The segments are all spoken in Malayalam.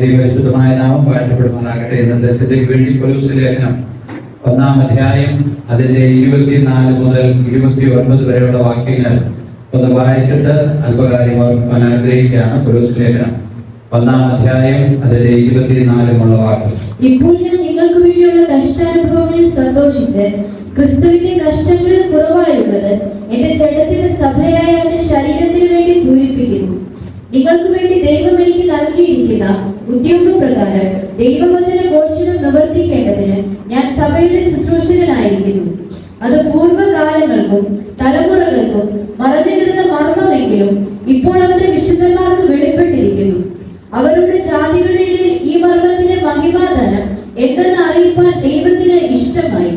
പരിശുദ്ധമായ നാമം വാഴ്ത്തപ്പെടുമാറാകട്ടെ ഇന്നത്തെ വേണ്ടി കൊലൂസ് ലേഖനം ഒന്നാം അധ്യായം അതിന്റെ ഇരുപത്തിനാല് മുതൽ ഇരുപത്തി ഒൻപത് വരെയുള്ള വാക്യങ്ങൾ ഒന്ന് വായിച്ചിട്ട് അല്പകാര്യം ഓർക്കാൻ ആഗ്രഹിക്കുകയാണ് കൊലൂസ് ലേഖനം. ഒന്നാം അധ്യായം അതിന്റെ ഇരുപത്തിനാലുമുള്ള വാക്യം. ഇപ്പോൾ ഞാൻ നിങ്ങൾക്ക് വേണ്ടിയുള്ള കഷ്ടാനുഭവങ്ങളിൽ സന്തോഷിച്ച് ക്രിസ്തുവിന്റെ കഷ്ടങ്ങളിൽ കുറവായുള്ളത് എന്റെ ജഡത്തിലെ സഭയായ എന്റെ ശരീരത്തിന് വേണ്ടി പൂരിപ്പിക്കുന്നു. നിങ്ങൾക്ക് വേണ്ടി ദൈവം നൽകിയിരിക്കുന്ന ഉദ്യോഗപ്രകാരം ദൈവവചന ഘോഷണം നിവർത്തിക്കേണ്ടതിന് ഞാൻ സഭയുടെ ശുശ്രൂഷകനായിരിക്കുന്നു. അത് പൂർവകാലങ്ങൾക്കും തലമുറകൾക്കും മറഞ്ഞിടുന്ന മർമ്മമെങ്കിലും ഇപ്പോൾ അവന്റെ വിശുദ്ധന്മാർക്ക് വെളിപ്പെട്ടിരിക്കുന്നു. അവരുടെ ജാതികളുടെ ഈ മർമ്മത്തിന്റെ മഹിമാധനം എന്തെന്ന് അറിയിപ്പാൻ ദൈവത്തിന് ഇഷ്ടമായി.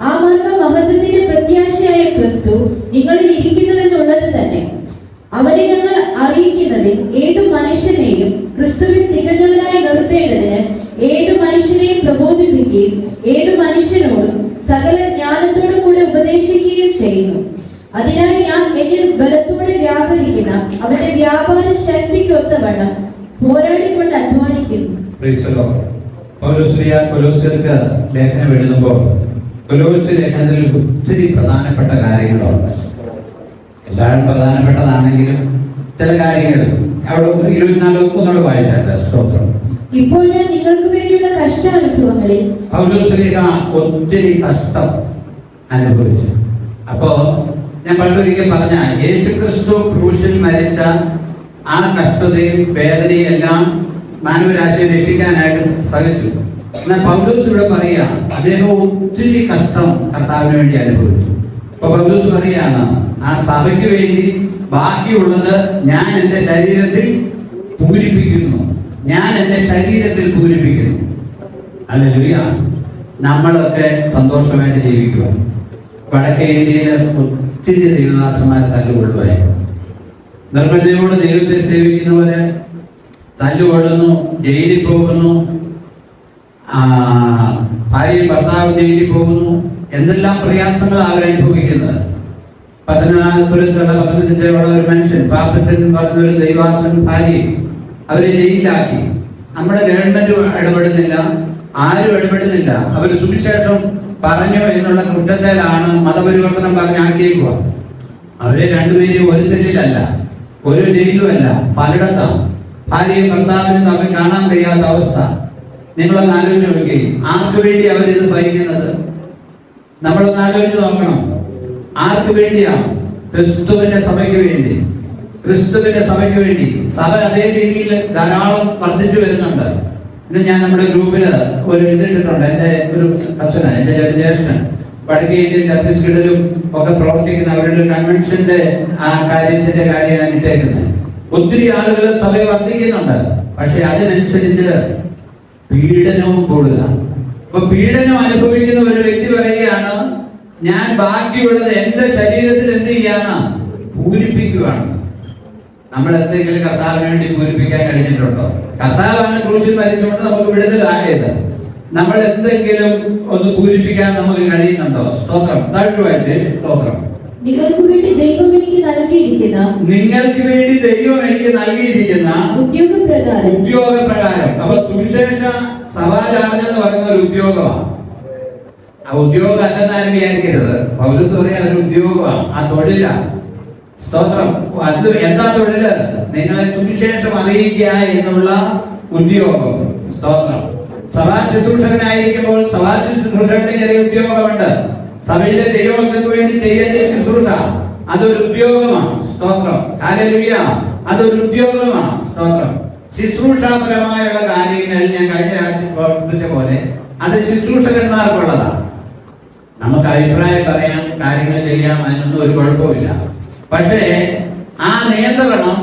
ആ മർമ്മ മഹത്വത്തിന്റെ പ്രത്യാശയായ ക്രിസ്തു നിങ്ങളിൽ ഇരിക്കുന്നുവെന്നുള്ളത് തന്നെ. അവരെ ഞങ്ങൾ അറിയിക്കുന്നതിൽ ഏതു മനുഷ്യനെയും ക്രിസ്തുവിൽ തികഞ്ഞവനായി നിർത്തേണ്ടതിന് ഏതു മനുഷ്യനെയും പ്രബോധിപ്പിക്കുകയും ഏതു മനുഷ്യനോടും സകല ജ്ഞാനത്തോടും കൂടെ ഉപദേശിക്കുകയും ചെയ്യുന്നു. അതിനായി ഞാൻ എന്നിൽ ബലത്തോടെ വ്യാപരിക്കുന്ന അവന്റെ വ്യാപാര ശക്തിക്കൊത്തവണ്ണം പോരാടിക്കൊണ്ട് അധ്വാനിക്കുന്നു. കൊലോസ്യർക്ക് ലേഖനം എഴുതുമ്പോൾ കൊലോസ് ലേഖനത്തിൽ ഒത്തിരി പ്രധാനപ്പെട്ട കാര്യങ്ങളുണ്ട്. എല്ലാവരും പ്രധാനപ്പെട്ടതാണെങ്കിലും ചില കാര്യങ്ങൾ. അവിടെ ഇരുപത്തിനാല് ഒന്നുകൂടെ വായിച്ചാട്ടെ സ്തോത്രം. ഇപ്പോൾ ഞാൻ നിങ്ങൾക്ക് വേണ്ടിയുള്ള കഷ്ടാനുഭവങ്ങളിൽ പൗലോസ്ലിഹ ഒത്തിരി കഷ്ടം അനുഭവിച്ചു. അപ്പോ ഞാൻ പണ്ടൊരിക്കൽ പറഞ്ഞ യേശു ക്രിസ്തു ക്രൂശിൽ മരിച്ച ആ കഷ്ടതയും വേദനയും എല്ലാം മാനവരാശിയെ രക്ഷിക്കാനായിട്ട് സഹിച്ചു. എന്നാൽ പൗലോസ് ഇവിടെ പറയാ അദ്ദേഹം ഒത്തിരി കഷ്ടം കർത്താവിന് വേണ്ടി അനുഭവിച്ചു. അപ്പൊ പൗലോസ് പറയാണ് ആ സഭയ്ക്ക് വേണ്ടി ബാക്കിയുള്ളത് ഞാൻ എന്റെ ശരീരത്തിൽ പൂരിപ്പിക്കുന്നു. ഞാൻ എന്റെ ശരീരത്തിൽ പൂരിപ്പിക്കുന്നു. അല്ലെങ്കിൽ നമ്മളൊക്കെ സന്തോഷമായിട്ട് ജീവിക്കുക വടക്കേ ഇന്ത്യയിലെ ഒത്തിരി ദൈവദാസന്മാർ തല്ലുകൊള്ളുവായി. നിർബന്ധയോട് ദൈവത്തെ സേവിക്കുന്നവരെ തല്ലുകൊള്ളുന്നു ജയിലിൽ പോകുന്നു. ഭാര്യയും ഭർത്താവും ജയിലിൽ പോകുന്നു. എന്തെല്ലാം പ്രയാസങ്ങൾ അവരനുഭവിക്കുന്നത് പത്തനാപുരത്തുള്ള പത്തനംതിട്ടയുള്ള ഒരു മനുഷ്യൻ പാപ്പത്തൻ പറഞ്ഞൊരു ദൈവാസൻ ഭാര്യയും അവരെ ജയിലാക്കി നമ്മുടെ ഗവൺമെന്റ് ഇടപെടുന്നില്ല ആരും ഇടപെടുന്നില്ല. അവർ സുവിശേഷം പറഞ്ഞു എന്നുള്ള കുറ്റത്തിലാണ് മതപരിവർത്തനം പറഞ്ഞാക്കിയേക്കുക. അവരെ രണ്ടുപേരെയും ഒരു സെല്ലിലല്ല ഒരു ജയിലുമല്ല പലയിടത്താണ് ഭാര്യയും ഭർത്താവിനും തമ്മിൽ കാണാൻ കഴിയാത്ത അവസ്ഥ. നിങ്ങളൊന്ന് ആലോചിച്ച് നോക്കി ആർക്ക് വേണ്ടി അവരിത് സഹിക്കുന്നത്? നമ്മളൊന്ന് ആലോചിച്ച് നോക്കണം. ആർക്ക് വേണ്ടിയാ? ക്രിസ്തുവിന്റെ സഭയ്ക്ക് വേണ്ടി. ക്രിസ്തുവിന്റെ സഭയ്ക്ക് വേണ്ടി. സഭ അതേ രീതിയിൽ ധാരാളം വർദ്ധിച്ചു വരുന്നുണ്ട്. ഇന്ന് ഞാൻ നമ്മുടെ ഗ്രൂപ്പിൽ ഒരു ഇതിട്ടിട്ടുണ്ട് എന്റെ ഒരു കസന എന്റെ ജ്യേഷ്ഠൻ. വടക്കേ ഇന്ത്യൻ ഛത്തീസ്ഗഡിലും ഒക്കെ പ്രവർത്തിക്കുന്ന അവരുടെ കൺവെൻഷന്റെ ആ കാര്യത്തിന്റെ കാര്യം ഞാൻ ഇട്ടേക്കുന്നത്. ഒത്തിരി ആളുകൾ സഭയെ വർദ്ധിക്കുന്നുണ്ട്. പക്ഷെ അതിനനുസരിച്ച് പീഡനവും കൂടുക. അപ്പൊ പീഡനം അനുഭവിക്കുന്ന ഒരു വ്യക്തി പറയുകയാണ് ഞാൻ ബാക്കിയുള്ളത് എന്റെ ശരീരത്തിൽ എന്ത് ചെയ്യാന്ന പൂരിപ്പിക്കുകയാണ് നമ്മൾ എന്തെങ്കിലും കർത്താവിന് വേണ്ടി പൂരിപ്പിക്കാൻ കഴിഞ്ഞിട്ടുണ്ടോ? കർത്താവാണ് ക്രൂശിൽ മരിച്ചുകൊണ്ട് നമുക്ക് വിടുതലായത് നമ്മൾ എന്തെങ്കിലും ഒന്ന് പൂരിപ്പിക്കാൻ നമുക്ക് കഴിയുന്നുണ്ടോ? സ്തോത്രം. താഴ്ത്തുവായിട്ട് സ്തോത്രം. നിങ്ങൾക്ക് വേണ്ടി ദൈവം എനിക്ക് നൽകിയിരിക്കുന്ന നിങ്ങൾക്ക് വേണ്ടി ദൈവം എനിക്ക് നൽകിയിരിക്കുന്ന ഉദ്യോഗപ്രകാരം ഉദ്യോഗപ്രകാരം. അപ്പൊ സുവിശേഷ സഭാചാരൻ എന്ന് പറയുന്ന ഒരു ഉദ്യോഗമാണ്. ആ ഉദ്യോഗം അല്ലെന്നാരും വിചാരിക്കരുത്. പൗരസ് പറയാ അതൊരു ഉദ്യോഗമാണ് ആ തൊഴിലാണ്. സ്തോത്രം. അത് എന്താ തൊഴിൽ? നിങ്ങളെ സുവിശേഷം അറിയിക്കുക എന്നുള്ള ഉദ്യോഗം. സ്തോത്രം. സഭാ ശുശ്രൂഷകനായിരിക്കുമ്പോൾ സഭാ ശുശ്രൂഷകന്റെ ചെറിയ ഉദ്യോഗമുണ്ട്. സഭയിലെ ദൈവങ്ങൾക്ക് വേണ്ടി ചെയ്യേണ്ട ശുശ്രൂഷ അതൊരു ഉദ്യോഗമാണ്. സ്തോത്രം. ഹല്ലേലൂയ. അതൊരു ഉദ്യോഗമാണ്. സ്തോത്രം. ശുശ്രൂഷാപരമായുള്ള കാര്യങ്ങൾ ഞാൻ കഴിഞ്ഞ രാജ്യം ഓർമ്മിപ്പിച്ച പോലെ അത് ശുശ്രൂഷകന്മാർക്കുള്ളതാണ്. നമുക്ക് അഭിപ്രായം പറയാം കാര്യങ്ങൾ ചെയ്യാം അതിനൊന്നും ഒരു കുഴപ്പമില്ല പക്ഷേ ആ നിയന്ത്രണം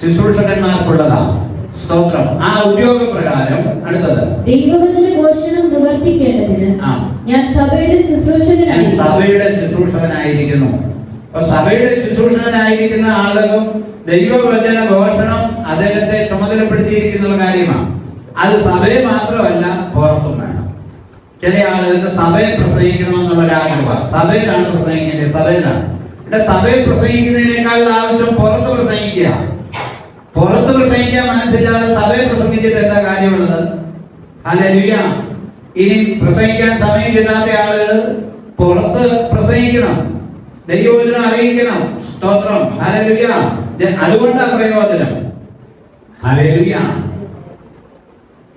ശുശ്രൂഷകന്മാർക്കുള്ളതാണ്. സ്തോത്രം. ആ ഉദ്യോഗപ്രകാരം അടുത്തത്. ദൈവവചന പോഷണം നിവർത്തിക്കേണ്ടതിന് ഞാൻ സഭയുടെ ശുശ്രൂഷകനായി സഭയുടെ ശുശ്രൂഷകനായിരിക്കുന്നു. അപ്പൊ സഭയുടെ ശുശ്രൂഷകനായിരിക്കുന്ന ആളുകളും ദൈവവചന ഘോഷണം അദ്ദേഹത്തെ ചുമതലപ്പെടുത്തിയിരിക്കുന്ന കാര്യമാണ്. അത് സഭയെ മാത്രമല്ല പുറത്തും. ചില ആളുകൾക്ക് സഭയെ പ്രസംഗിക്കണമെന്നുള്ള ഒരു ആഗ്രഹമാണ്. സഭയിലാണ് പ്രസംഗിക്കേണ്ടത്. സഭയിലാണ്. ഇവിടെ സഭയിൽ പ്രസംഗിക്കുന്നതിനേക്കാൾ ആവശ്യം പുറത്ത് പ്രസംഗിക്കുക. പുറത്ത് പ്രസംഗിക്കാൻ മനസ്സില്ലാതെ സഭയെ പ്രസംഗിച്ചിട്ട് എന്താ കാര്യമുള്ളത്? അല്ലെ ഇനി പ്രസംഗിക്കാൻ സമയം കിട്ടാത്ത ആളുകൾ പുറത്ത് പ്രസംഗിക്കണം. ദൈവവചനം അറിയിക്കണം. സ്തോത്രം. ഹലലുയ അതുകൊണ്ടാ പ്രയോജനം. ഹലലുയ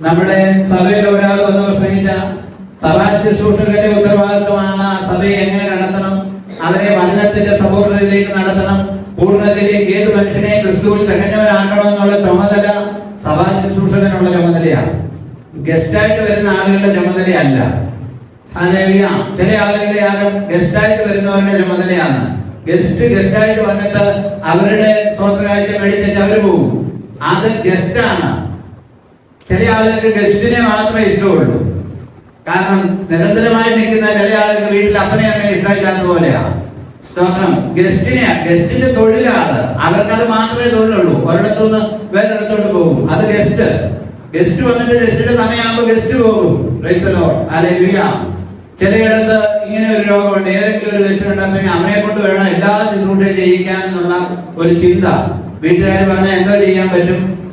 നമ്മുടെ സഭയിൽ ഒരാൾ വന്ന് പ്രസംഗിച്ച സഭാ ശുശ്രൂഷകന്റെ ഉത്തരവാദിത്വമാണ്. സഭയെ എങ്ങനെ നടത്തണം? അവരെ വചനത്തിന്റെ സമ്പൂർണതയിലേക്ക് നടത്തണം. പൂർണതയിലേക്ക് ഏത് മനുഷ്യനെ ക്രിസ്തുവിൽ തികഞ്ഞവനാക്കണം എന്നുള്ള ചുമതല സഭാ ശുശ്രൂഷകനുള്ള ചുമതലയാണ്. ഗസ്റ്റായിട്ട് വരുന്ന ആളുകളുടെ ചുമതലയല്ല. ഹല്ലേലൂയ. ചില ആളുകളുടെ ആരും ഗസ്റ്റായിട്ട് വരുന്നവരുടെ ചുമതലയാണ്. ഗസ്റ്റ് ഗസ്റ്റായിട്ട് വന്നിട്ട് അവരുടെ സ്വന്തകാഴ്ച മേടിച്ചിട്ട് അവർ പോകും. അത് ഗസ്റ്റാണ്. ചില ആളുകൾക്ക് ഗസ്റ്റിനെ മാത്രമേ ഇഷ്ടമുള്ളൂ. കാരണം നിരന്തരമായി നിൽക്കുന്ന ചില ആളുകൾക്ക് വീട്ടിൽ അപ്പനെ അമ്മയെ ഇഷ്ടമില്ലാത്ത പോലെയാണ് സ്തോത്രം. ഗസ്റ്റിനെ ഗസ്റ്റിന്റെ തൊഴിലാണ്. അവർക്കത് മാത്രമേ തൊഴിലുള്ളൂ. ഒരിടത്തുനിന്ന് വേറൊരിടത്തോട്ട് പോകും. അത് ഗസ്റ്റ്. ഗസ്റ്റ് വന്നിട്ട് ഗസ്റ്റിന്റെ സമയമാകുമ്പോൾ ഗസ്റ്റ് പോകും. റൈസലോ ചിലയിടത്ത് ഇങ്ങനെ ഒരു രോഗമുണ്ട്. ഏതെങ്കിലും ഒരു ഗസ്റ്റ് ഉണ്ടെങ്കിൽ അവനെ കൊണ്ട് വേണം എല്ലാ ശുശ്രൂഷയും ചെയ്യിക്കാനെന്നുള്ള ഒരു ചിന്ത. വീട്ടുകാർ പറഞ്ഞാൽ എന്തോ ചെയ്യാൻ പറ്റും?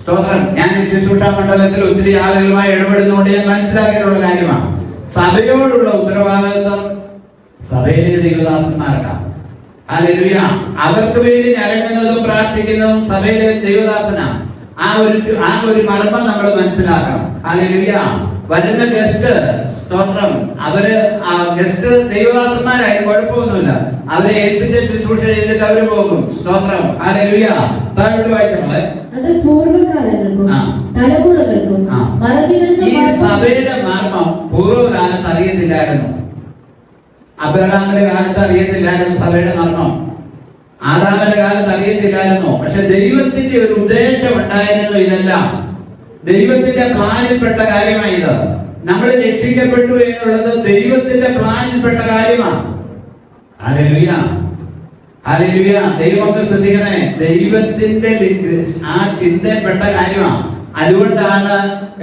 സ്തോത്രം ഞാൻ ശുശ്രൂഷ മണ്ഡലത്തിൽ ഒത്തിരി ആളുകളുമായി ഇടപെടുന്നതുകൊണ്ട് ഞാൻ മനസ്സിലാക്കിയിട്ടുള്ള കാര്യമാണ്. സഭയോടുള്ള ഉത്തരവാദിത്വം സഭയിലെ ദൈവദാസന്മാർക്കാണ്. അവർക്ക് വേണ്ടി ഞരങ്ങുന്നതും പ്രാർത്ഥിക്കുന്നതും സഭയിലെ ദൈവദാസനാണ്. ആ ഒരു ആ ഒരു മർമ്മം നമ്മൾ മനസ്സിലാക്കണം. ഹല്ലേലൂയ. വരുന്ന ഗസ്റ്റ് സ്തോത്രം. അവർ ആ ഗസ്റ്റ് ദൈവദാസന്മാരായി. കുഴപ്പമൊന്നുമില്ല. അവരെ ഏൽപ്പിച്ച ശുശ്രൂഷ ചെയ്തിട്ട് അവർ പോകും. സ്തോത്രം. ഹല്ലേലൂയ. താഴോട്ട് വായിച്ചോളെ അത് പൂർവകാലങ്ങൾക്കും തലമുറകൾക്കും. ഈ സഭയുടെ മർമ്മം പൂർവകാലത്ത് അറിയത്തില്ലായിരുന്നു. അബ്രഹാമിന്റെ കാലത്ത് അറിയത്തില്ലായിരുന്നു സഭയുടെ മർമ്മം. ആദാമിന്റെ കാലത്ത് അറിയത്തില്ലായിരുന്നു. പക്ഷെ ദൈവത്തിന്റെ ഒരു ഉദ്ദേശം ഉണ്ടായിരുന്നു ഇതെല്ലാം. ദൈവത്തിന്റെ പ്ലാനിൽപ്പെട്ട കാര്യമാണ് ഇത്. നമ്മൾ രക്ഷിക്കപ്പെട്ടു എന്നുള്ളത് ദൈവത്തിന്റെ പ്ലാനിൽപ്പെട്ട കാര്യമാണ്. ഹല്ലേലൂയ. ഹല്ലേലൂയ. ദൈവമൊക്കെ ശ്രദ്ധിക്കണേ. ദൈവത്തിന്റെ ആ ചിന്തപ്പെട്ട കാര്യമാണ്. അതുകൊണ്ടാണ്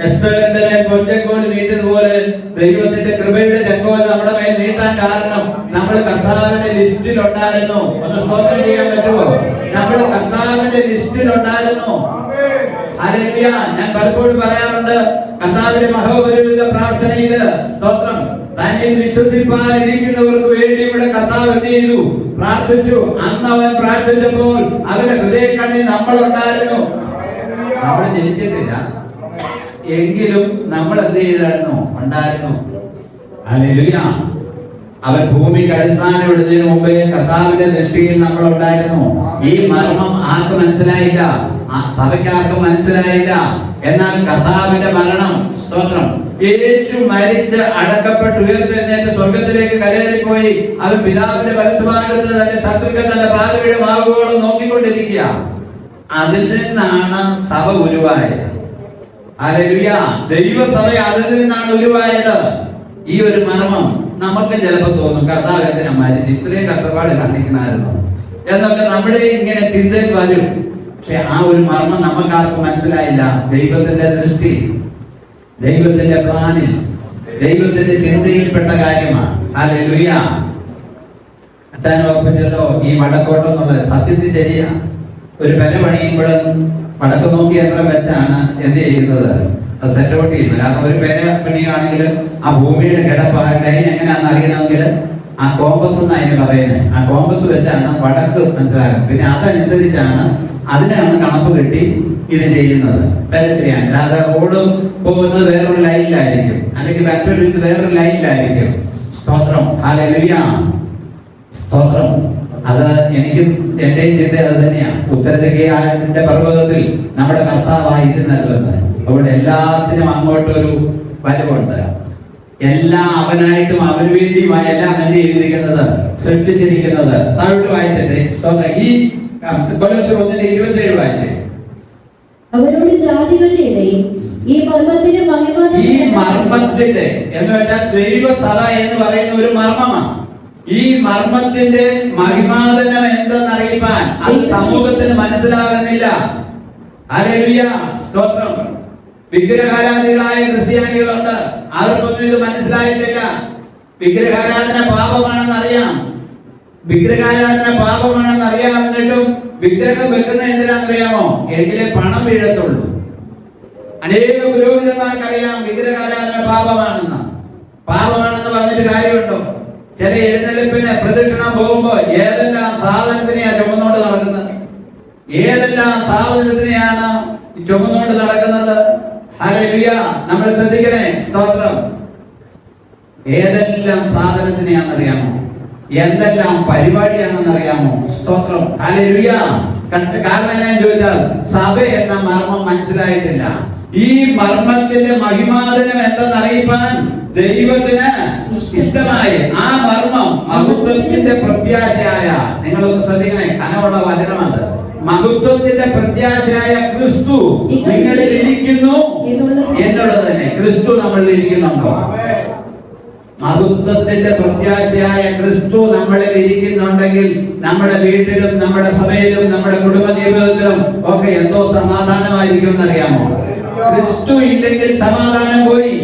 എസ്തേറിന്റെ കൊഞ്ചക്കോട് നീട്ടിയതുപോലെ ദൈവത്തിന്റെ കൃപയുടെ ചെങ്കോൽ നമ്മുടെ മേൽ നീട്ടാൻ കാരണം നമ്മൾ കർത്താവിന്റെ ലിസ്റ്റിൽ ഉണ്ടായിരുന്നു ഒന്ന് സ്തോത്രം ചെയ്യാൻ പറ്റുമോ? നമ്മൾ കർത്താവിന്റെ ലിസ്റ്റിൽ ഉണ്ടായിരുന്നു ഞാൻ പലപ്പോഴും പറയാറുണ്ട് കർത്താവിന്റെ മഹോപരിവിധ പ്രാർത്ഥനയിൽ സ്തോത്രം. തന്നിൽ വിശ്വസിപ്പാൻ ഇരിക്കുന്നവർക്ക് വേണ്ടി ഇവിടെ കർത്താവ് എന്ത് ചെയ്തു? പ്രാർത്ഥിച്ചു. അന്ന് അവൻ പ്രാർത്ഥിച്ചപ്പോൾ അവരുടെ ഹൃദയക്കണ്ണിൽ നമ്മൾ ഉണ്ടായിരുന്നു നമ്മൾ ജനിച്ചിട്ടില്ല. എങ്കിലും നമ്മൾ എന്ത് ചെയ്തായിരുന്നു? ഉണ്ടായിരുന്നു. ഹല്ലേലൂയ. അവൻ ഭൂമിക്ക് അടിസ്ഥാനം ഇടുന്നതിന് മുമ്പേ കർത്താവിന്റെ ദൃഷ്ടിയിൽ നമ്മൾ ഉണ്ടായിരുന്നു ഈ മർമ്മം ആർക്കും മനസ്സിലായില്ല? ആ സഭയ്ക്ക് ആർക്കും മനസ്സിലായില്ല. എന്നാൽ കർത്താവിന്റെ മരണം സ്തോത്രം. യേശു മരിച്ച് അടക്കപ്പെട്ട് ഉയർത്തെഴുന്നേറ്റ് സ്വർഗത്തിലേക്ക് കരേറിപ്പോയി. അവൻ പിതാവിന്റെ വലത്തുഭാഗത്ത് തന്റെ ശത്രുക്കൾ തന്റെ പാതയുടെ നോക്കിക്കൊണ്ടിരിക്കുക. അതിൽ നിന്നാണ് സഭ ഉരുവായത്. ഹല്ലേലൂയ. ദൈവസഭ അതിൽ നിന്നാണ് ഉരുവായത്. ഈ ഒരു മർമ്മം നമുക്ക് ചിലപ്പോൾ തോന്നും കർത്താവ് എന്തിനാ മരിച്ച് ഇത്രയും കഷ്ടപ്പാട് കാണിക്കണമായിരുന്നു. എന്നൊക്കെ നമ്മുടെ ഇങ്ങനെ ചിന്തയിൽ വരും. പക്ഷെ ആ ഒരു മർമ്മം നമുക്കാർക്കും മനസ്സിലായില്ല. ദൈവത്തിന്റെ ദൃഷ്ടി ദൈവത്തിന്റെ പ്ലാനിൽ ദൈവത്തിന്റെ ചിന്തയിൽപ്പെട്ട കാര്യമാണ്. ഹല്ലേലൂയ. അത്താൻ ഓർപ്പിച്ചല്ലോ ഈ വടക്കോട്ടം എന്നുള്ളത് സത്യത്തിൽ ശരിയാ ഒരു പെര പണിയുമ്പോഴും വടക്ക് നോക്കി യന്ത്രം വെച്ചാണ് എന്ത് ചെയ്യുന്നത്? അത് സെറ്റ് ഔട്ട് ചെയ്യുന്നത്. കാരണം ഒരു പെര പണിയാണെങ്കിൽ ആ ഭൂമിയുടെ കിടപ്പ് ലൈൻ എങ്ങനെയാണെന്ന് അറിയണമെങ്കിൽ ആ കോമ്പസ് എന്ന് അതിന് പറയുന്നത്. ആ കോമ്പസ് വെച്ചാണ് വടക്ക് മനസ്സിലാക്കുന്നത്. പിന്നെ അതനുസരിച്ചാണ് അതിനാണ് കണക്ക് കെട്ടി ഇത് ചെയ്യുന്നത്. പെര ശരിയാണ് അല്ലാതെ റോഡ് പോകുന്നത് വേറൊരു ലൈനിലായിരിക്കും. അല്ലെങ്കിൽ മറ്റൊരു ഇത് വേറൊരു ലൈനിലായിരിക്കും. സ്തോത്രം. ഹാലലുയ സ്തോത്രം. അത് എനിക്ക് എന്റെ ചിന്ത അത് തന്നെയാണ്. ഉത്തരദിക്കയാന്റെ പർവതത്തിൽ നമ്മുടെ കർത്താവായിരുന്നല്ലെന്ന് അവിടെ എല്ലാത്തിനും അങ്ങോട്ടൊരു വരവുണ്ട്. എല്ലാം അവനായിട്ടും അവന് വേണ്ടിയുമായി എല്ലാം എന്ത് ചെയ്തിരിക്കുന്നത് സൃഷ്ടിച്ചിരിക്കുന്നത്. താഴോട്ട് വായിച്ചിട്ട് സ്തോത്രം. ഈ അവരോട് ജാതികളുടെ ഇടയിൽ ഈ മർമ്മത്തിന്റെ മഹിമ ഈ മർമ്മത്തിന്റെ എന്ന് വെച്ചാൽ ദൈവസഭ എന്ന് പറയുന്ന ഒരു മർമ്മമാണ്. ഈ മർമ്മത്തിന്റെ മഹിമാതനം എന്തെന്നറിയിപ്പാൻ അത് സമൂഹത്തിന് മനസ്സിലാകുന്നില്ല. അലലിയ സ്തോത്രം. വിഗ്രഹാരാധികളായ ക്രിസ്ത്യാനികളുണ്ട്. അവർക്കൊന്നും ഇത് മനസ്സിലായിട്ടില്ല. വിഗ്രഹാരാധന പാപമാണെന്ന് അറിയാം വിഗ്രഹാരാധന പാപമാണെന്ന് അറിയാമെന്നിട്ടും വിഗ്രഹം വെക്കുന്ന എന്തിനാണെന്നറിയാമോ? എങ്കിലേ പണം വീഴത്തുള്ളൂ. അനേക പുരോഹിതന്മാർക്കറിയാം വിഗ്രഹാരാധന പാപമാണെന്ന്. പാപമാണെന്ന് പറഞ്ഞിട്ട് കാര്യമുണ്ടോ? ചില എഴുന്നള്ളിപ്പിന് പ്രദക്ഷിണം പോകുമ്പോ ഏതെല്ലാം സാധനത്തിനെയാണ് ചുമന്നുകൊണ്ട് നടക്കുന്നത്? ഏതെല്ലാം സാധനത്തിനെയാണ് ചുമന്നുകൊണ്ട് നടക്കുന്നത്? നമ്മൾ ശ്രദ്ധിക്കണേ. സ്തോത്രം. ഏതെല്ലാം സാധനത്തിനെയാണെന്നറിയാമോ? എന്തെല്ലാം പരിപാടിയാണെന്നറിയാമോ? സ്തോത്രം. കാരണം എന്നാ ചോദിച്ചാൽ സഭ എന്ന മർമ്മം മനസ്സിലായിട്ടില്ല. ഈ മർമ്മത്തിന്റെ മഹിമാദനം എന്തെന്ന് അറിയിപ്പാൻ ദൈവത്തിന് ഇഷ്ടമായി. ആ മർമ്മം മഹുത്വത്തിന്റെ പ്രത്യാശയായ നിങ്ങളൊന്ന് ശ്രദ്ധിക്കണേ കനമുള്ള വചനമാണ് മഹത്വത്തിന്റെ പ്രത്യാശയായ ക്രിസ്തു നിങ്ങളിൽ ഇരിക്കുന്നു. എന്നുള്ളത് തന്നെ ക്രിസ്തു നമ്മളിൽ ഇരിക്കുന്നുണ്ടോ? മഹത്വത്തിന്റെ പ്രത്യാശയായ ക്രിസ്തു നമ്മളിൽ ഇരിക്കുന്നുണ്ടെങ്കിൽ നമ്മുടെ വീട്ടിലും നമ്മുടെ സഭയിലും നമ്മുടെ കുടുംബ ജീവിതത്തിലും ഒക്കെ എന്തോ സമാധാനമായിരിക്കും എന്നറിയാമോ? ക്രിസ്തു ഇല്ലെങ്കിൽ സമാധാനം പോയി.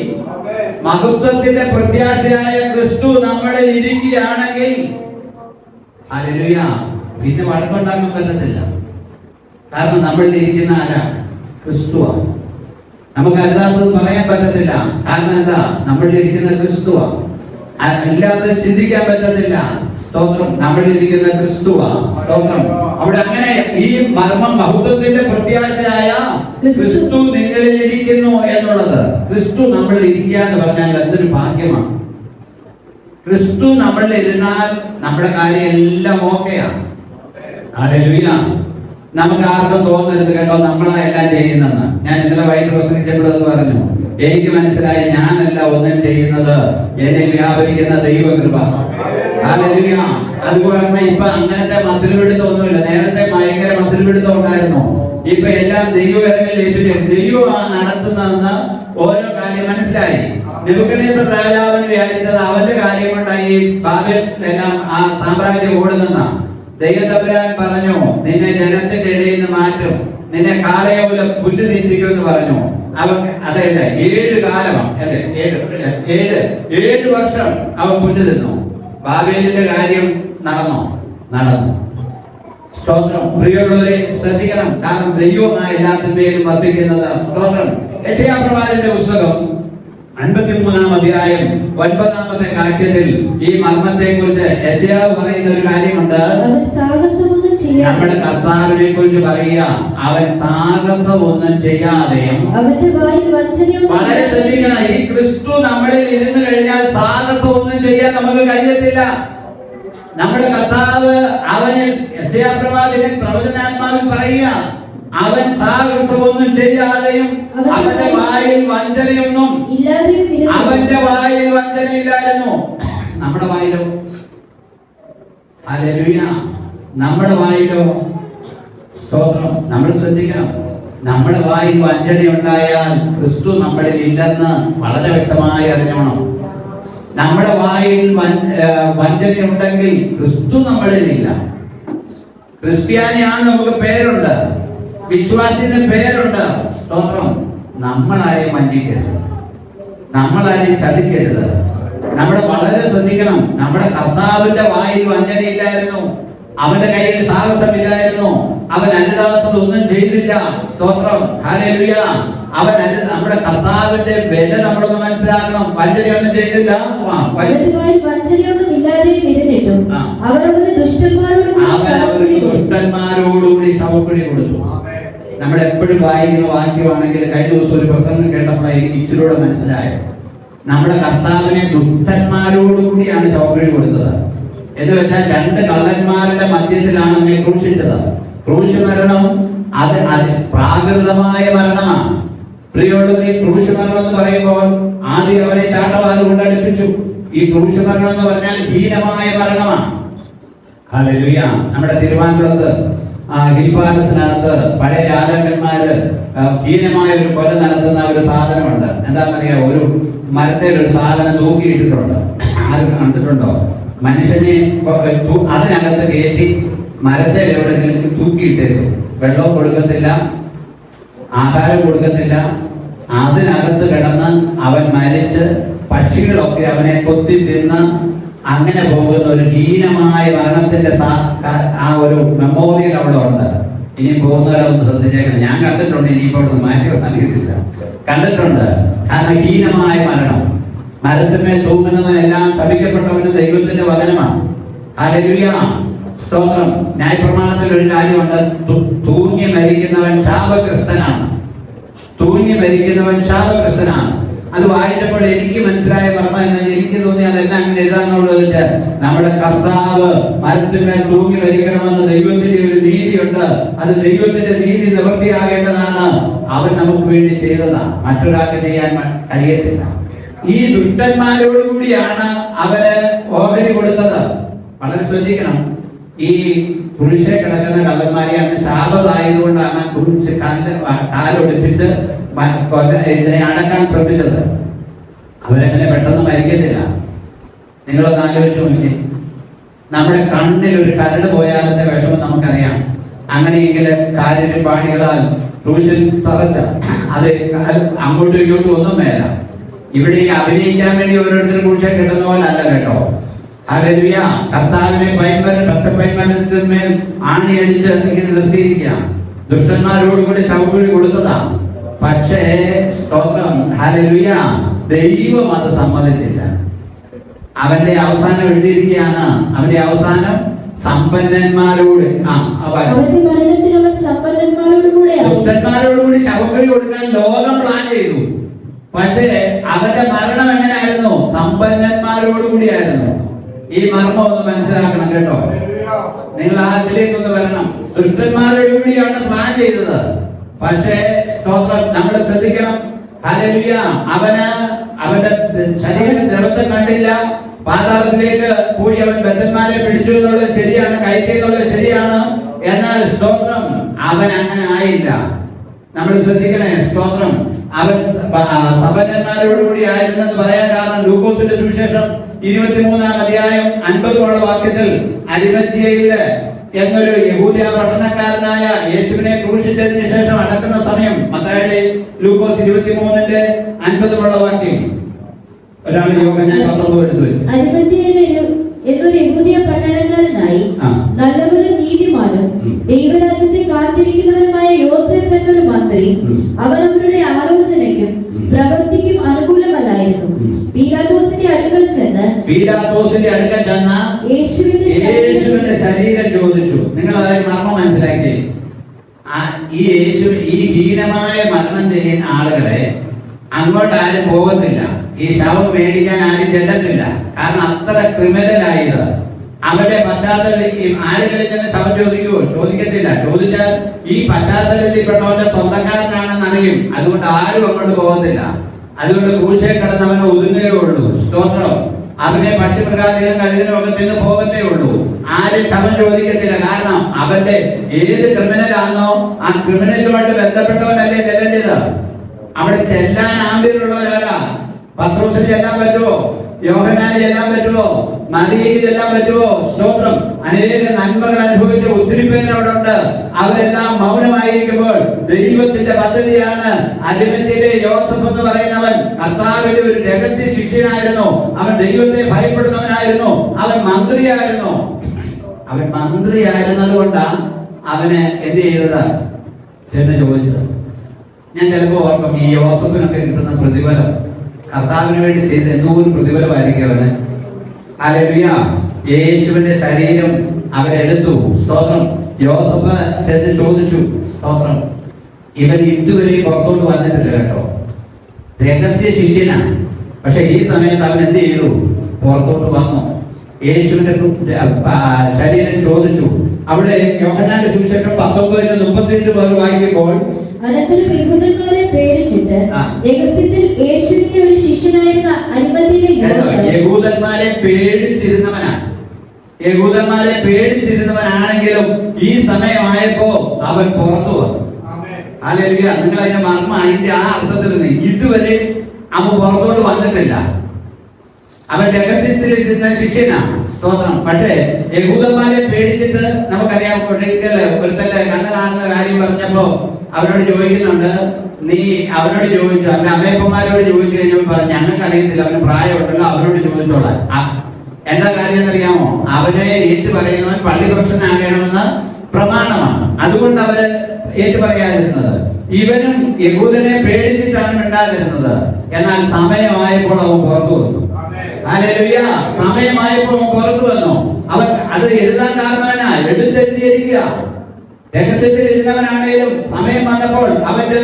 മഹത്വത്തിന്റെ പ്രത്യാശയായ ക്രിസ്തു നമ്മളിൽ ഇരിക്കുകയാണെങ്കിൽ ഹല്ലേലൂയ പിന്നെ വഴക്കുണ്ടാക്കാൻ പറ്റത്തില്ല. കാരണം നമ്മളിൽ ഇരിക്കുന്ന ആരാണ് ക്രിസ്തുവാണ് നമുക്ക് അല്ലാത്തത് പറയാൻ പറ്റത്തില്ല. കാരണം എന്താ? നമ്മളിൽ ഇരിക്കുന്ന ക്രിസ്തുവാ. അ- അല്ലാത്തത് ചിന്തിക്കാൻ പറ്റത്തില്ല. സ്തോത്രം. നമ്മളിരിക്കുന്ന ക്രിസ്തുവാ സ്തോത്രം. അവിടെ അങ്ങനെ ഈ മർമ്മം ബഹുത്വത്തിന്റെ പ്രത്യാശയായ ക്രിസ്തു നിങ്ങളിൽ ഇരിക്കുന്നു എന്നുള്ളത്. ക്രിസ്തു നമ്മൾ ഇരിക്കുക എന്ന് പറഞ്ഞാൽ എന്തൊരു ഭാഗ്യമാണ്. ക്രിസ്തു നമ്മളിൽ ഇരുന്നാൽ നമ്മുടെ കാര്യം എല്ലാം ഓക്കെയാണ്. നമുക്ക് ആർക്കും തോന്നരുത് കേട്ടോ. നമ്മളാ എല്ലാം ചെയ്യുന്നതെന്ന്. ഞാൻ ഇന്നലെ വൈകിട്ട് പ്രസംഗിച്ചപ്പോഴത് പറഞ്ഞു. എനിക്ക് മനസ്സിലായി ഞാനല്ല ഒന്നും ചെയ്യുന്നത്. എന്നിൽ വ്യാപരിക്കുന്ന ദൈവകൃപ. അതുപോലെ ഇപ്പൊ അങ്ങനത്തെ മസിൽ പിടുത്തമൊന്നുമില്ല. നേരത്തെ ഭയങ്കര മസിൽ പിടുത്തം ഉണ്ടായിരുന്നു ഇപ്പൊ എല്ലാം ദൈവകരങ്ങളിൽ ഏൽപ്പിച്ച്. ദൈവമാണ് നടത്തുന്നതെന്ന് ഓരോ കാര്യം മനസ്സിലായി. നെബുക്കനേശ്വർ രാജാവിന് വിചാരിച്ചത് അവന്റെ കാര്യം കൊണ്ടായി ബാബേൽ എല്ലാം ആ സാമ്രാജ്യം ഓടുന്ന ദൈവതപുരാൻ പറഞ്ഞു നിന്നെ ജനത്തിന്റെ ഇടയിൽ നിന്ന് മാറ്റും. നിന്നെ കാളയോല പുല്ല് തീറ്റിക്കും എന്ന് പറഞ്ഞു. അവൻ അതല്ല ഏഴ് കാലമാണ് അല്ലെ ഏഴ് ഏഴ് ഏഴ് വർഷം അവൻ മുന്നിൽ നിന്നു. ബാബേലിന്റെ കാര്യം നടന്നോ? നടന്നു. സ്തോത്രം. പ്രിയമുള്ളവരെ ശ്രദ്ധിക്കണം. കാരണം ദൈവമായ എല്ലാത്തിന്റെയും വസിക്കുന്നത് സ്തോത്രം. യശയാപ്രവാചന്റെ പുസ്തകം അൻപത്തിമൂന്നാം അധ്യായം ഒൻപതാമത്തെ വാക്യത്തിൽ ഈ മർമ്മത്തെ കുറിച്ച് യശയാവ് പറയുന്ന ഒരു കാര്യമുണ്ട്. ചെയ്യാതെ നമ്മുടെ കർത്താവിനെ കുറിച്ച് പറയുക അവൻ സാഹസം ഒന്നും ചെയ്യാതെയും അവന്റെ വായിൽ വഞ്ചനയും വളരെ ശ്രദ്ധിക്കണം. ഈ ക്രിസ്തു നമ്മളിൽ ഇരുന്ന് കഴിഞ്ഞാൽ സാഹസം ഒന്നും ചെയ്യാൻ നമുക്ക് കഴിയത്തില്ല. നമ്മുടെ കർത്താവ് അവനിൽ യക്ഷയാപ്രവാചകൻ പ്രവചനാത്മാവിൽ പറയുക അവൻ സാഹസമൊന്നും ചെയ്യാതെയും അവന്റെ വായിൽ വഞ്ചനയൊന്നും അവന്റെ വായിൽ വഞ്ചനയില്ലായിരുന്നു. നമ്മുടെ വായിലോ? ഹല്ലേലൂയ. നമ്മുടെ വായിലോ? സ്തോത്രം. നമ്മൾ ശ്രദ്ധിക്കണം. നമ്മുടെ വായിൽ വഞ്ചന ഉണ്ടായാൽ ക്രിസ്തു നമ്മളിൽ ഇല്ലെന്ന് വളരെ വ്യക്തമായി അറിഞ്ഞോണം. നമ്മുടെ വായിൽ വഞ്ചന ഉണ്ടെങ്കിൽ ക്രിസ്തു നമ്മളിൽ ഇല്ല. ക്രിസ്ത്യാനിയാണ് നമുക്ക് പേരുണ്ട്. വിശ്വാസിന് പേരുണ്ട്. സ്തോത്രം. നമ്മളാരെയും വഞ്ചിക്കരുത്. നമ്മളാരെയും ചതിക്കരുത്. നമ്മൾ വളരെ ശ്രദ്ധിക്കണം. നമ്മുടെ കർത്താവിന്റെ വായിൽ വഞ്ചനയില്ലായിരുന്നു അവന്റെ കയ്യിൽ സാഹസമില്ലായിരുന്നു. അവൻ അനുദാത്തതൊന്നും ചെയ്തില്ല. സ്തോത്രം. ഹാലേലുയ അവൻ നമ്മുടെ കർത്താവിന്റെ വില നമ്മളൊന്ന് മനസ്സിലാക്കണം. വഞ്ചനയൊന്നും ചെയ്തില്ല. ദുഷ്ടന്മാരോടുകൂടി ശവക്കുഴി കൊടുത്തു. നമ്മൾ എപ്പോഴും വായിക്കുന്ന വാക്യമാണെങ്കിൽ കഴിഞ്ഞ ദിവസം ഒരു പ്രസംഗം കേട്ടപ്പോൾ എനിക്ക് മനസ്സിലായത്. നമ്മുടെ കർത്താവിനെ ദുഷ്ടന്മാരോടുകൂടിയാണ് ശവക്കുഴി കൊടുത്തത്. എന്ന് വെച്ചാൽ രണ്ട് കള്ളന്മാരുടെ മധ്യത്തിലാണ് അവനെ ക്രൂശിച്ചത്. ക്രൂശ് മരണം അത് അത് പ്രാകൃതമായ മരണമാണ്. പ്രിയമുള്ളത് ഈ ക്രൂശ് മരണം എന്ന് പറയുമ്പോൾ ആദ്യം അവനെ ചാട്ടവാറ് കൊണ്ടടുപ്പിച്ചു. ഈ ക്രൂശ് മരണം എന്ന് പറഞ്ഞാൽ ഹീനമായ മരണമാണ്. നമ്മുടെ തിരുവനന്തപുരത്ത് ആ ഹിൽ പഴയ രാജാക്കന്മാര് ഹീനമായ ഒരു കൊല നടത്തുന്ന ഒരു സാധനമുണ്ട്. എന്താണെന്നറിയാം ഒരു മരത്തിൽ ഒരു സാധനം തൂക്കിയിട്ടിട്ടുണ്ട്. ആരും കണ്ടിട്ടുണ്ടോ? മനുഷ്യനെ അതിനകത്ത് കയറ്റി മരത്തെ എവിടെയെങ്കിലും തൂക്കിയിട്ടേക്കും. വെള്ളം കൊടുക്കത്തില്ല ആഹാരം കൊടുക്കത്തില്ല. അതിനകത്ത് കിടന്ന് അവൻ മരിച്ച് പക്ഷികളൊക്കെ അവനെ കൊത്തി തിന്ന് അങ്ങനെ പോകുന്ന ഒരു ഹീനമായ മരണത്തിന്റെ ആ ഒരു മെമ്മോറിയൽ അവിടെ ഉണ്ട്. ഇനി പോകുന്നവരൊന്ന് ശ്രദ്ധിച്ചേക്കണം. ഞാൻ കണ്ടിട്ടുണ്ട് ഇനിയിപ്പോൾ മാറ്റി വന്നിട്ടില്ല കണ്ടിട്ടുണ്ട്. കാരണം ഹീനമായ മരണം. മരത്തിന്മേൽ തൂങ്ങുന്നവനെല്ലാം ശപിക്കപ്പെട്ടവന് ദൈവത്തിന്റെ വചനമാണ്. ഹല്ലേലൂയ. സ്തോത്രം. ന്യായപ്രമാണത്തിൽ ഒരു കാര്യമുണ്ട്. തൂങ്ങി മരിക്കുന്നവൻ ശാപഗ്രസ്തനാണ്. തൂങ്ങി മരിക്കുന്നവൻ ശാപഗ്രസ്തനാണ്. അത് വായിച്ചപ്പോൾ എനിക്ക് മനസ്സിലായ മർമ്മ എന്ന് എനിക്ക് തോന്നി അതെല്ലാം അങ്ങനെ എഴുതാനുള്ളതിന്റെ നമ്മുടെ കർത്താവ് മരത്തിന്മേൽ തൂങ്ങി മരിക്കണമെന്ന് ദൈവത്തിന്റെ ഒരു നീതിയുണ്ട്. അത് ദൈവത്തിന്റെ നീതി നിവൃത്തിയാകേണ്ടതാണ് അവൻ നമുക്ക് വേണ്ടി ചെയ്തതാണ് മറ്റൊരാൾക്ക് ചെയ്യാൻ കഴിയത്തില്ല. ഈ ദുഷ്ടന്മാരോടുകൂടിയാണ് അവർ ഓഹരി കൊടുത്തത്. വളരെ ശ്രദ്ധിക്കണം. ഈ കുരിശെ കിടക്കുന്ന കള്ളന്മാരെ അന്ന് ശാപതായതുകൊണ്ടാണ് കുരിശ് കല്ല് കാലൊടിപ്പിച്ച് ഇതിനെ അടക്കാൻ ശ്രമിച്ചത്. അവരങ്ങനെ പെട്ടെന്ന് മരിക്കത്തില്ല? നിങ്ങളൊന്ന് ആലോചിച്ചു നോക്കി നമ്മുടെ കണ്ണിൽ ഒരു കരട് പോയാലത്തെ വിഷമം നമുക്കറിയാം. അങ്ങനെയെങ്കിൽ കാലിന്റെ പാണികളാൽ ക്രൂശിൽ തറച്ച അത് അങ്ങോട്ടും ഇങ്ങോട്ടും ഒന്നും വേല ഇവിടെ ഈ അഭിനയിക്കാൻ വേണ്ടി ഓരോരുത്തരും കുറിച്ച് കിട്ടുന്ന പോലെ അല്ല കേട്ടോ. ഹല്ലേലൂയ കർത്താവിനെ പൈമ്പരൻ ആണി ആണിയടിച്ച് ഇങ്ങനെ നിർത്തിയിരിക്കാം ദുഷ്ടന്മാരോടുകൂടി ശവക്കുഴി കൊടുത്തതാ പക്ഷേ സ്തോത്രം. ഹല്ലേലൂയ. ദൈവം അത് സമ്മതിച്ചില്ല. അവന്റെ അവസാനം എഴുതിയിരിക്കുകയാണ്. അവന്റെ അവസാനം സമ്പന്നന്മാരോട് ആ ദുഷ്ടന്മാരോടുകൂടി ശവക്കുഴി കൊടുക്കാൻ ലോകം പ്ലാൻ ചെയ്തു. പക്ഷേ അവരുടെ മരണം എങ്ങനെയായിരുന്നു? സമ്പന്നന്മാരോടുകൂടിയായിരുന്നു. ഈ മർമ്മം ഒന്ന് മനസ്സിലാക്കണം കേട്ടോ. നിങ്ങൾ ആ വരണം. ദുഷ്ടന്മാരോടുകൂടിയാണ് പ്ലാൻ ചെയ്തത്. പക്ഷേ സ്തോത്രം നമ്മൾ ശ്രദ്ധിക്കണം. ഹല്ലേലൂയ. അവന് അവന്റെ ശരീരം ദ്രവത്തെ കണ്ടില്ല. പാതാളത്തിലേക്ക് പോയി അവൻ ബദ്ധന്മാരെ പിടിച്ചു എന്നുള്ളത് ശരിയാണ് കയറ്റി എന്നുള്ളത് ശരിയാണ്. എന്നാൽ സ്തോത്രം അവൻ അങ്ങനെ ആയില്ല. നമ്മൾ ശ്രദ്ധിക്കണേ സ്തോത്രം. അവൻ സമ്പന്നന്മാരോടുകൂടി ആയിരുന്നെന്ന് പറയാൻ കാരണം ലൂക്കോസിന്റെ സുവിശേഷം ഇരുപത്തിമൂന്നാം അധ്യായം അൻപതോളം വാക്യത്തിൽ അരിമത്യയിൽ എന്നൊരു യഹൂദിയ പട്ടണക്കാരനായ യേശുവിനെ ക്രൂശിച്ചതിന് ശേഷം അടക്കുന്ന സമയം മത്തായുടെ ലൂക്കോസ് ഇരുപത്തിമൂന്നിന്റെ അൻപതുമുള്ള വാക്യം. ഒരാൾ യോഗം ഞാൻ പത്തൊമ്പത് എടുത്തു എന്നൊരു യഹൂദിയ പട്ടണക്കാരനായി. നല്ലവരും നീതിമാനും ദൈവരാജ്യത്തെ കാത്തിരിക്കുന്നവരുമായ യോസേഫ് എന്നൊരു മന്ത്രി. അവർ അവരുടെ ആലോചനയ്ക്കും പ്രവൃത്തിക്കും അനുകൂലമല്ലായിരുന്നു. പീലാത്തോസിന്റെ അടുക്കൽ ചെന്ന് പീലാത്തോസിന്റെ അടുക്കൽ ചെന്ന യേശുവിന്റെ ശരീരം ചോദിച്ചു. നിങ്ങൾ അതായത് മർമ്മം മനസ്സിലാക്കി ഈ യേശു ഈ ഹീനമായ മരണം ചെയ്യുന്ന ആളുകളെ അങ്ങോട്ട് ആരും പോകത്തില്ല. ഈ ശവം മേടിക്കാൻ ആരും ചെല്ലത്തില്ല. കാരണം അത്ര ക്രിമിനലായത് അവരുടെ പശ്ചാത്തലത്തിൽ ആരെങ്കിലും ചെന്ന് ശവം ചോദിക്കുമോ ചോദിക്കത്തില്ല. ചോദിച്ചാൽ ഈ പശ്ചാത്തലത്തിൽപ്പെട്ടവന്റെ സ്വന്തക്കാരനാണെന്ന് അറിയും അതുകൊണ്ട് ആരും അങ്ങോട്ട് പോകത്തില്ല. അതുകൊണ്ട് ക്രൂശെ കിടന്നവനെ ഒതുങ്ങുകയേ ഉള്ളൂ. സ്തോത്രം. അവനെ പക്ഷിമൃഗാദികളും കഴുകിനും ഒക്കെ ചെന്ന് പോകത്തേ ഉള്ളൂ. ആരും ശവം ചോദിക്കത്തില്ല. കാരണം അവന്റെ ഏത് ക്രിമിനലാണോ ആ ക്രിമിനലുമായിട്ട് ബന്ധപ്പെട്ടവനല്ലേ ചെല്ലേണ്ടത്? അവിടെ ചെല്ലാൻ ആമ്പിലുള്ളവരാ പത്രോസിന് ചെല്ലാൻ പറ്റുമോ യോഹനാന് ചെല്ലാൻ പറ്റുമോ? മറിയയ്ക്ക് ചെല്ലാൻ പറ്റുമോ? സ്തോത്രം. അനേക നന്മകൾ അനുഭവിച്ച ഒത്തിരി പേരോടുണ്ട് അവരെല്ലാം മൗനമായിരിക്കുമ്പോൾ ദൈവത്തിന്റെ പദ്ധതിയാണ് അരിമത്തിയിലെ യോസഫ് എന്ന് പറയുന്നവൻ. കർത്താവിന്റെ ഒരു രഹസ്യ ശിഷ്യനായിരുന്നു. അവൻ ദൈവത്തെ ഭയപ്പെടുന്നവനായിരുന്നു. അവൻ മന്ത്രിയായിരുന്നു. അവൻ മന്ത്രിയായിരുന്നത് കൊണ്ടാണ് അവന് എന്ത് ചെയ്തത്? ചെന്ന് ചോദിച്ചത്. ഞാൻ ചിലപ്പോൾ ഓർക്കും ഈ യോസഫിനൊക്കെ കിട്ടുന്ന പ്രതിഫലം. കർത്താവിന് വേണ്ടി ചെയ്ത എന്തോ ഒരു പ്രതിഫലമായിരിക്കും അവന്. അലവിയ യേശുവിന്റെ ശരീരം അവരെടുത്തു സ്തോത്രം. യോസഫ് ചെന്ന് ചോദിച്ചു സ്തോത്രം. ഇവൻ ഇതുവരെ പുറത്തോട്ട് വന്നിട്ടില്ല കേട്ടോ. രഹസ്യ ശിഷ്യനാണ് പക്ഷെ ഈ സമയത്ത് അവൻ എന്ത് ചെയ്തു? പുറത്തോട്ട് വന്നു. യേശുവിന്റെ ശരീരം ചോദിച്ചു. അവിടെ യോഹനാന്റെ സുവിശേഷം പത്തൊമ്പതിന് മുപ്പത്തിരണ്ട് പേർ വായിക്കുമ്പോൾ അനന്തരം യഹൂദന്മാരെ പേടിച്ചിട്ട് ആ. യഹൂദന്മാരെ പേടിച്ചിരുന്നവനാണ്. യഹൂദന്മാരെ പേടിച്ചിരുന്നവനാണെങ്കിലും ഈ സമയമായപ്പോ അവൻ പുറത്തു വന്നു. അല്ലെങ്കിൽ നിങ്ങൾ അതിന്റെ മർമ്മ അതിന്റെ ആ അർത്ഥത്തിൽ ഇതുവരെ അവൻ പുറത്തോട്ട് വന്നിട്ടില്ല. അവൻ രഹസ്യത്തിൽ ഇരുന്ന ശിഷ്യനാണ് സ്തോത്രം. പക്ഷേ യഹൂദന്മാരെ പേടിച്ചിട്ട് നമുക്കറിയാം ഒരിക്കൽ ഒരുത്തൽ കാണുന്ന കാര്യം പറഞ്ഞപ്പോ അവരോട് ചോദിക്കുന്നുണ്ട് നീ അവരോട് ചോദിച്ചു അവന്റെ അമ്മയപ്പന്മാരോട് ചോദിച്ചു കഴിഞ്ഞപ്പോൾ പറഞ്ഞു ഞങ്ങൾക്ക് അറിയത്തില്ല അവന് പ്രായമുണ്ടല്ലോ അവരോട് ചോദിച്ചോളാം. എന്താ കാര്യം എന്നറിയാമോ? അവരെ ഏറ്റു പറയുന്നവൻ പള്ളി പ്രശ്നനാകണമെന്ന് പ്രമാണമാണ്. അതുകൊണ്ട് അവർ ഏറ്റു പറയാതിരുന്നത്. ഇവനും യഹൂദനെ പേടിച്ചിട്ടാണ് മിണ്ടാതിരുന്നത്. എന്നാൽ സമയമായപ്പോൾ അവൻ പുറത്തു വന്നു. അവൻ പുറത്തു വന്നു. അവൻ അത് എഴുതാൻ കാരണവനാ എടുത്തെഴുതിയിരിക്കുക രഹസ്യത്തിൽ ഇരുന്നവനാണേലും സമയം വന്നപ്പോൾ അവന്റെ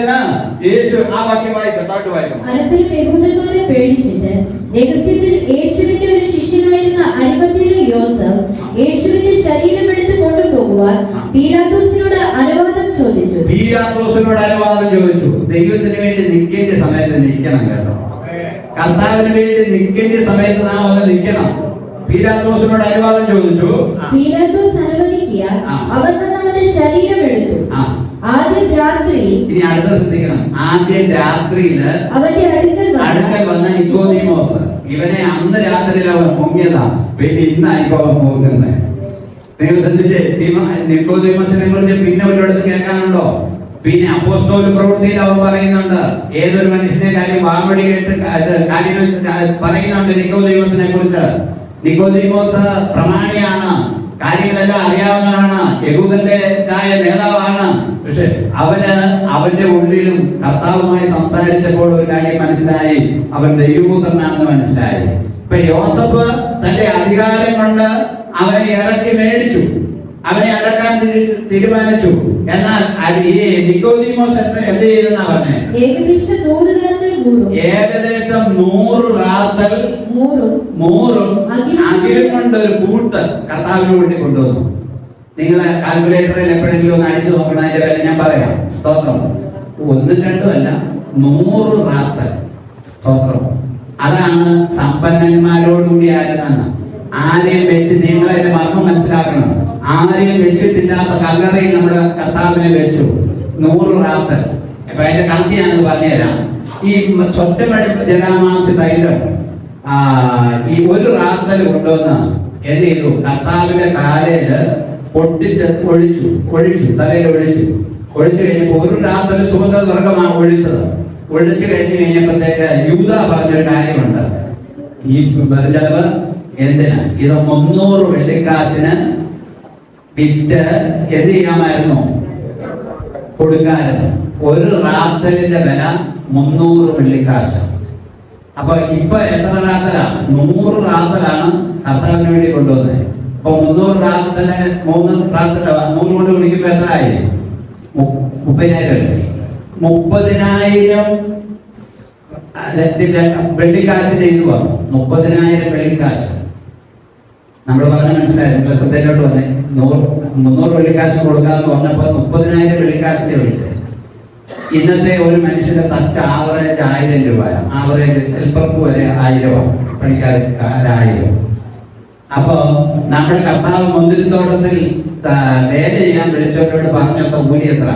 യേശു ആ വാക്യം വായിക്കും താട്ട് വായിക്കും. അനന്തരം യഹൂദന്മാരെ പേടിച്ചിട്ട് രഹസ്യത്തിൽ യേശുവിന്റെ ഒരു ശിഷ്യനായിരുന്ന അരിപത്തിലെ യോസഫ് യേശുവിന്റെ ശരീരം എടുത്ത് കൊണ്ടുപോകുവാൻ പീലാത്തോസിനോട് അനുവാദം ചോദിച്ചു. പീലാത്തോസിനോട് അനുവാദം ചോദിച്ചു. ദൈവത്തിന് വേണ്ടി നിൽക്കേണ്ട സമയത്ത് നിൽക്കണം കേട്ടോ. കർത്താവിന് വേണ്ടി നിൽക്കേണ്ട സമയത്ത് നാം അവിടെ നിൽക്കണം. പീലാത്തോസിനോട് അനുവാദം ചോദിച്ചു. പീലാത്തോസ് അനുവദിക്കുക. ആ. അവർ അവന്റെ ശരീരം എടുത്തു. ആദ്യം രാത്രി ഇനി അടുത്ത ശ്രദ്ധിക്കണം. ആദ്യം രാത്രിയിൽ അവന്റെ അടുക്കൽ അടുക്കൽ വന്ന നിക്കോദീമോസ് ഇവനെ അന്ന് രാത്രിയിൽ അവൻ മുങ്ങിയതാ. പിന്നെ ഇന്നായിപ്പോ അവൻ മുങ്ങുന്നത്. നിങ്ങൾ ശ്രദ്ധിച്ചേ? നിക്കോദീമോസിനെ കുറിച്ച് പിന്നെ ഒരിടത്ത് കേൾക്കാനുണ്ടോ? പിന്നെ അപ്പോസ്തോല പ്രവൃത്തിയിൽ അവൻ പറയുന്നുണ്ട് ഏതൊരു മനുഷ്യന്റെ കാര്യം വാമടി കേട്ട് കാര്യങ്ങൾ പറയുന്നുണ്ട് നിക്കോ ദൈവത്തിനെ കുറിച്ച് നിക്കോ ദൈവോസ് പ്രമാണിയാണ് കാര്യങ്ങളെല്ലാം അറിയാവുന്നവനാണ് യഹൂദന്റെതായ നേതാവാണ്. പക്ഷെ അവന് അവന്റെ ഉള്ളിലും കർത്താവുമായി സംസാരിച്ചപ്പോൾ ഒരു കാര്യം മനസ്സിലായി അവൻ ദൈവപുത്രനാണെന്ന് മനസ്സിലായി. ഇപ്പൊ യോസഫ് തന്റെ അധികാരം കൊണ്ട് അവനെ ഇറക്കി മേടിച്ചു. അവനെ അടക്കാൻ തീരു- തീരുമാനിച്ചു. എന്നാൽ ഈ നിക്കോദീമോസ് എന്ത് ചെയ്തെന്നാ പറഞ്ഞേ? ഏകദേശം നൂറ് രാത്രി ഏകദേശം നൂറ് റാത്തൽ മൂറും അകിലും കൊണ്ട് ഒരു കൂട്ട് കർത്താവിന് വേണ്ടി കൊണ്ടുവന്നു. നിങ്ങൾ കാൽക്കുലേറ്ററിൽ എപ്പോഴെങ്കിലും ഒന്ന് അടിച്ചു നോക്കണം അതിന്റെ വില ഞാൻ പറയാം. സ്തോത്രം. ഒന്നും രണ്ടും അല്ല നൂറ് റാത്തൽ. സ്തോത്രം. അതാണ് സമ്പന്നന്മാരോടുകൂടി ആയിരുന്നെന്ന് ആരെയും വെച്ച് നിങ്ങൾ അതിന്റെ മർമ്മം മനസ്സിലാക്കണം. ആരെയും വെച്ചിട്ടില്ലാത്ത കല്ലറയിൽ നമ്മുടെ കർത്താവിനെ വെച്ചു. നൂറ് റാത്ത്. അപ്പൊ അതിന്റെ കണക്ക് ഞാനത് പറഞ്ഞുതരാം. ഈ സ്വച്ഛമഴ ജലാമാംസ തൈലം ഈ ഒരു റാത്തൽ കൊണ്ടുവന്ന് എന്ത് ചെയ്തു? കർത്താവിന്റെ കാലേൽ പൊട്ടിച്ച് ഒഴിച്ചു ഒഴിച്ചു തലയിൽ ഒഴിച്ചു. ഒഴിച്ചു കഴിഞ്ഞപ്പോ ഒരു റാത്തൽ സുഗന്ധ സ്വർഗമാണ് ഒഴിച്ചത്. ഒഴിച്ചു കഴിഞ്ഞ് കഴിഞ്ഞപ്പോഴത്തേക്ക് യൂത പറഞ്ഞൊരു കാര്യമുണ്ട്. ഈ ബലിജലവ് എന്തിനാ? ഇത് മുന്നൂറ് വെള്ളിക്കാശിന് വിറ്റ് എന്ത് ചെയ്യാമായിരുന്നു? കൊടുക്കാമായിരുന്നു. ഒരു റാത്തലിന്റെ വില മുന്നൂറ് വെള്ളിക്കാശ് അപ്പൊ ഇപ്പൊ എത്ര റാത്തലാ? നൂറ് റാത്തലാണ് കർത്താവിന് വേണ്ടി കൊണ്ടുവന്നത്. അപ്പൊ മുന്നൂറ് റാത്തൽ മൂന്ന് റാത്തല നൂറ് കൊണ്ട് വിളിക്കുമ്പോ എത്രയായി മുപ്പതിനായിരം മുപ്പതിനായിരം വെള്ളിക്കാശിന്റെ ഇത് വന്നു മുപ്പതിനായിരം വെള്ളിക്കാശ്. നമ്മൾ പറഞ്ഞ മനസ്സിലായിരുന്നു ശ്രദ്ധയിലോട്ട് വന്നേ. നൂറ് മുന്നൂറ് വെള്ളിക്കാശ് കൊടുക്കാന്ന് പറഞ്ഞപ്പോ മുപ്പതിനായിരം വെള്ളിക്കാശിന്റെ വിളിച്ചത്. ഇന്നത്തെ ഒരു മനുഷ്യന്റെ തച്ച ആവറേജ് ആയിരം രൂപയാണ്. ആവറേജ് ഹെൽപ്പർക്ക് വരെ ആയിരമാണ് പണിക്കാരായിരം അപ്പോ നമ്മുടെ കർത്താവ് മുന്തിരിത്തോട്ടത്തിൽ വേല ചെയ്യാൻ വിളിച്ചവരോട് പറഞ്ഞൊക്കെ കൂലി എത്ര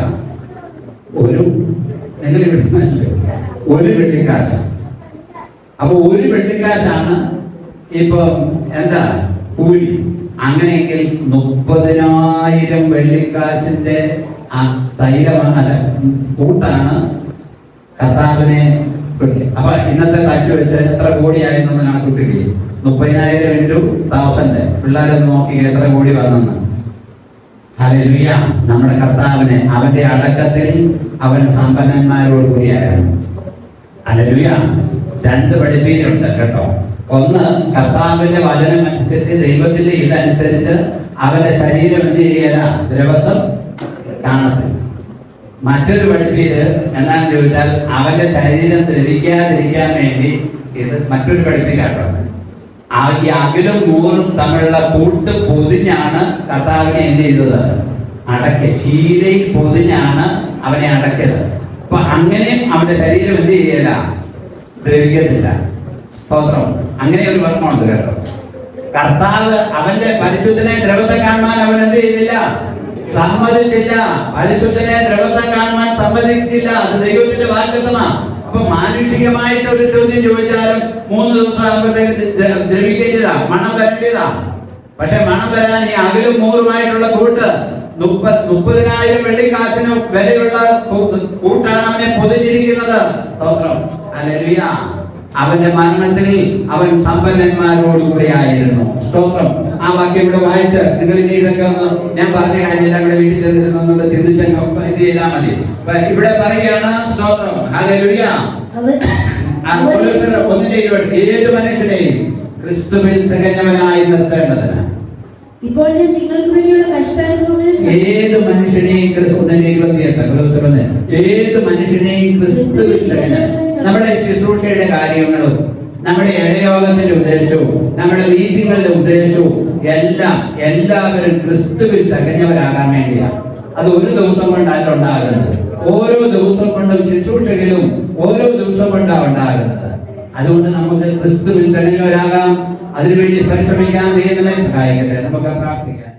ഒരു. നിങ്ങൾ ഒരു വെള്ളിക്കാശ്. അപ്പൊ ഒരു വെള്ളിക്കാശാണ് ഇപ്പൊ എന്താ? കൂലി. അങ്ങനെയെങ്കിൽ മുപ്പതിനായിരം വെള്ളിക്കാശിന്റെ ആ തൈലമാണ് കൂട്ടാണ് കർത്താവിനെ. അപ്പൊ ഇന്നത്തെ തച്ചു വെച്ച് എത്ര കോടിയായിരുന്നു കണക്കൂട്ടുകയും മുപ്പതിനായിരം ഇന്റു തൗസൻഡ് പിള്ളേരൊന്ന് നോക്കി എത്ര കോടി വന്നെന്ന്. ഹല്ലേലൂയ. നമ്മുടെ കർത്താവിനെ അവന്റെ അടക്കത്തിൽ അവൻ സമ്പന്നന്മാരോട് കൂടിയായിരുന്നു. ഹല്ലേലൂയ. രണ്ട് പഠിപ്പീരുണ്ട് കേട്ടോ. ഒന്ന് കർത്താവിന്റെ വചനം അനുസരിച്ച് ദൈവത്തിന്റെ ഇതനുസരിച്ച് അവന്റെ ശരീരം എന്ത് ചെയ്യല? ദ്രവത്വം കാണത്തില്ല. മറ്റൊരു പഠിപ്പീര് എന്താണെന്ന് ചോദിച്ചാൽ അവന്റെ ശരീരം ദ്രവിക്കാതിരിക്കാൻ വേണ്ടി ഇത് മറ്റൊരു പഠിപ്പീരാട്ടോ ആ ഈ അകിലും നൂറും തമ്മിലുള്ള കൂട്ട് പൊതിഞ്ഞാണ് കർത്താവിനെ എന്ത് ചെയ്തത്? അടക്ക ശീലയിൽ പൊതിഞ്ഞാണ് അവനെ അടക്കിയത്. അപ്പൊ അങ്ങനെയും അവന്റെ ശരീരം എന്ത് ചെയ്യല? ദ്രവിക്കത്തില്ല. സ്തോത്രം. അങ്ങനെ ഒരു വർമ്മമുണ്ട് കേട്ടോ. കർത്താവ് അവന്റെ പരിശുദ്ധനെ ദ്രവത്തെ കാണുവാൻ അവൻ എന്ത് ചെയ്തില്ല? സമ്മതിച്ചില്ല. പരിശുദ്ധനെ ദ്രവത്തെ കാണുവാൻ സമ്മതിച്ചില്ല അത് ദൈവത്തിന്റെ വാഗ്ദത്തമാണ് അപ്പൊ മാനുഷികമായിട്ട് ഒരു ചോദ്യം ചോദിച്ചാലും മൂന്ന് ദിവസം ദ്രവിക്കേണ്ടതാ മണം വരേണ്ടതാ പക്ഷെ മണം വരാൻ ഈ അകലും മൂറുമായിട്ടുള്ള കൂട്ട് മുപ്പത് മുപ്പതിനായിരം വെള്ളിക്കാശിനും വിലയുള്ള കൂട്ടാണ് അവനെ പൊതിഞ്ഞിരിക്കുന്നത്. സ്തോത്രം. ഹല്ലേലൂയ. അവന്റെ മരണത്തിൽ അവൻ സമ്പന്നന്മാരോടുകൂടി ആയിരുന്നു. സ്തോത്രം. ആ വാക്യം ഇവിടെ വായിച്ച് നിങ്ങൾ ഇനി ഇതൊക്കെ ഒന്ന് ഞാൻ പറഞ്ഞ കാര്യം ഇവിടെ വീട്ടിൽ ചെന്നിരുന്നുകൊണ്ട് ചിന്തിച്ചങ്ങ് ഇത് ചെയ്താൽ മതി. ഇവിടെ പറയുകയാണ് സ്തോത്രം. ഒന്നിന്റെ ഇരുപത്. ഏത് മനുഷ്യനെയും ക്രിസ്തുവിൽ തികഞ്ഞവനായി നിർത്തേണ്ടതിന്. ഇപ്പോൾ ഞാൻ നിങ്ങൾക്ക് വേണ്ടിയുള്ള ഏത് മനുഷ്യനെയും ക്രിസ്തു ഒന്നിന്റെ ഇരുപത്തിയെട്ട് കൊലോസ്യർ ഏത് മനുഷ്യനെയും ക്രിസ്തുവിൽ തികഞ്ഞ നമ്മുടെ ശുശ്രൂഷയുടെ കാര്യങ്ങളും നമ്മുടെ ഇടയോഗത്തിന്റെ ഉദ്ദേശവും നമ്മുടെ മീറ്റിങ്ങുകളുടെ ഉദ്ദേശവും എല്ലാം എല്ലാവരും ക്രിസ്തുവിൽ തികഞ്ഞവരാകാൻ വേണ്ടിയാണ്. അത് ഒരു ദിവസം കൊണ്ടല്ല ഉണ്ടാകുന്നത്. ഓരോ ദിവസം കൊണ്ടും ശുശ്രൂഷകളും ഓരോ ദിവസം കൊണ്ടാണ് ഉണ്ടാകുന്നത്. അതുകൊണ്ട് നമുക്ക് ക്രിസ്തുവിൽ തികഞ്ഞവരാകാം. അതിനുവേണ്ടി പരിശ്രമിക്കാൻ ദൈവമേ സഹായിക്കട്ടെ. നമുക്ക് പ്രാർത്ഥിക്കാം.